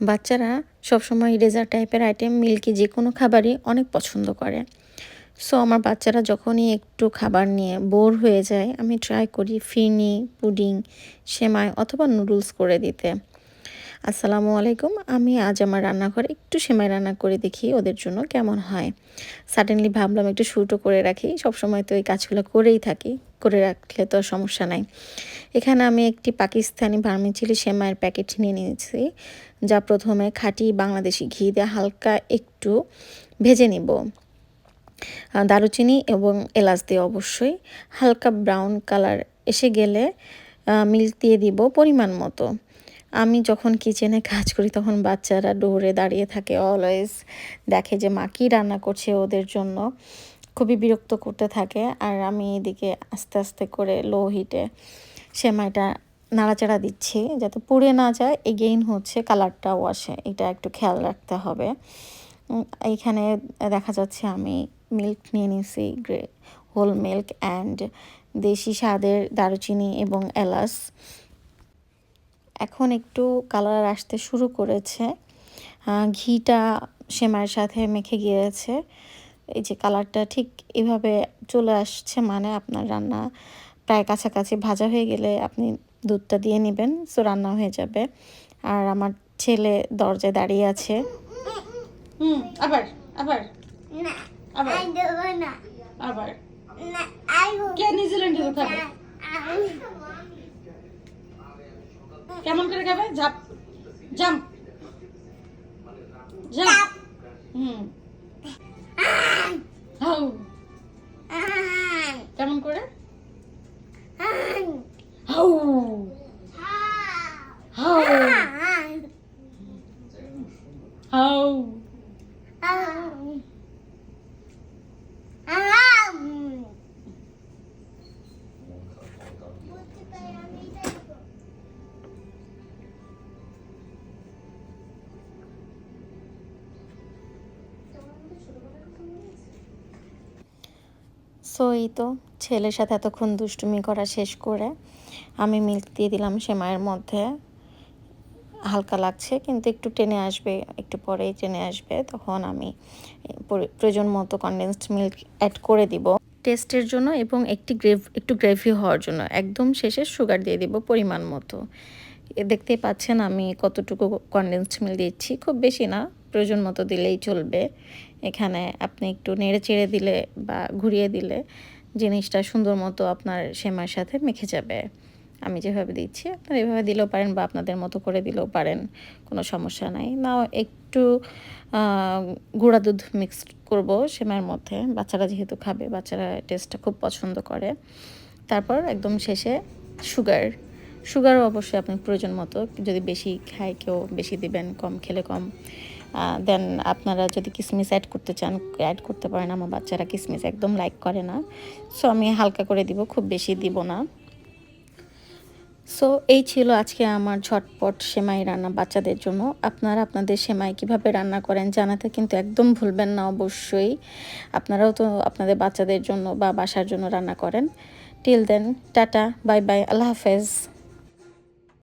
বাচ্চারা সবসময় রেজার টাইপের আইটেম মিল্কি যে কোনো খাবারই অনেক পছন্দ করে। সো আমার বাচ্চারা যখনই একটু খাবার নিয়ে বোর হয়ে যায়, আমি ট্রাই করি ফিরনি পুডিং, সেমাই অথবা নুডলস করে দিতে। আসসালামু আলাইকুম, আমি আজ আমার রান্নাঘরে একটু সেমাই রান্না করে দেখি, ওদের জন্য কেমন হয়। সাডেনলি ভাবলাম একটু শ্যুটও করে রাখি, সবসময় তো এই কাজগুলো করেই থাকি। করে রাখলে তো সমস্যা নাই। এখানে আমি একটি পাকিস্তানি ভার্মিচিলি সেমাইয়ের প্যাকেট নিয়ে নিয়েছি, যা প্রথমে খাঁটি বাংলাদেশি ঘি দিয়ে হালকা একটু ভেজে নিব। দারুচিনি এবং এলাচ দিয়ে অবশ্যই হালকা ব্রাউন কালার এসে গেলে মিল্ক দিয়ে দিব পরিমাণ মতো। আমি যখন কিচেনে কাজ করি তখন বাচ্চারা ডোরে দাঁড়িয়ে থাকে অলওয়েজ দেখে যে মা কী রান্না করছে ওদের জন্য। খুবই বিরক্ত করতে থাকে আর আমি এদিকে আস্তে আস্তে করে লো হিটে সেমাইটা নাড়াচাড়া দিচ্ছি যাতে পুড়ে না যায়। এগেইন হচ্ছে কালারটাও আসে, এটা একটু খেয়াল রাখতে হবে। এইখানে দেখা যাচ্ছে আমি মিল্ক নিয়ে নিয়েছি গ্রে হোল মিল্ক অ্যান্ড দেশি স্বাদের দারুচিনি এবং এলাচ। এখন একটু কালার আসতে শুরু করেছে। ঘিটা সেমাইয়ের সাথে মেখে গিয়েছে। এই যে কালারটা ঠিক এভাবে চলে আসছে মানে আপনার রান্না প্রায় কাছাকাছি ভাজা হয়ে গেলে আপনি দুধটা দিয়ে নেবেন সো রান্না হয়ে যাবে। আর আমার ছেলে দরজায় দাঁড়িয়ে আছে। হুম আবার আবার। না আবার। আই না। আবার। না কে নিউজিল্যান্ডে খাবে কেমন করে খাবে? Jump jump hmm. হাউ কেমন করে হাউ হাউ হাউ সো এই তো, ছেলের সাথে এতক্ষণ দুষ্টুমি করা শেষ করে আমি মিল্ক দিয়ে দিলাম সেমাইয়ের মধ্যে। হালকা লাগছে, কিন্তু একটু টেনে আসবে, একটু পরেই টেনে আসবে, তখন আমি প্রয়োজন মতো কনডেন্সড মিল্ক অ্যাড করে দিব। টেস্টের জন্য এবং একটি গ্রেভ, একটু গ্রেভি হওয়ার জন্য। একদম শেষে সুগার দিয়ে দিব পরিমাণ মতো। দেখতেই পাচ্ছেন আমি কতটুকু কনডেন্সড মিল্ক দিচ্ছি, খুব বেশি না। প্রয়োজন মতো দিলেই চলবে। এখানে আপনি একটু নেড়ে চেড়ে দিলে বা ঘুরিয়ে দিলে জিনিসটা সুন্দর মতো আপনার সেমার সাথে মেখে যাবে। আমি যেভাবে দিচ্ছি আপনারা এভাবে দিলেও পারেন বা আপনাদের মতো করে দিলেও পারেন, কোনো সমস্যা নাই। নাও একটু গুঁড়া দুধ মিক্স করব সেমার মধ্যে। বাচ্চারা যেহেতু খাবে, বাচ্চারা টেস্টটা খুব পছন্দ করে। তারপর একদম শেষে সুগার সুগারও অবশ্যই আপনি প্রয়োজন মতো। যদি বেশি খায়, কেউ বেশি দিবেন, কম খেলে কম। দেন আপনারা যদি কিসমিস অ্যাড করতে চান অ্যাড করতে পারেন। আমার বাচ্চারা কিসমিস একদম লাইক করে না। সো আমি হালকা করে দিব, খুব বেশি দিব না। সো এই ছিল আজকে আমার ঝটপট সেমাই রান্না বাচ্চাদের জন্য। আপনারা আপনাদের সেমাই কীভাবে রান্না করেন জানাতে কিন্তু একদম ভুলবেন না অবশ্যই। আপনারাও তো আপনাদের বাচ্চাদের জন্য বা বাসার জন্য রান্না করেন। Till then tata bye bye আল্লাহ হাফেজ।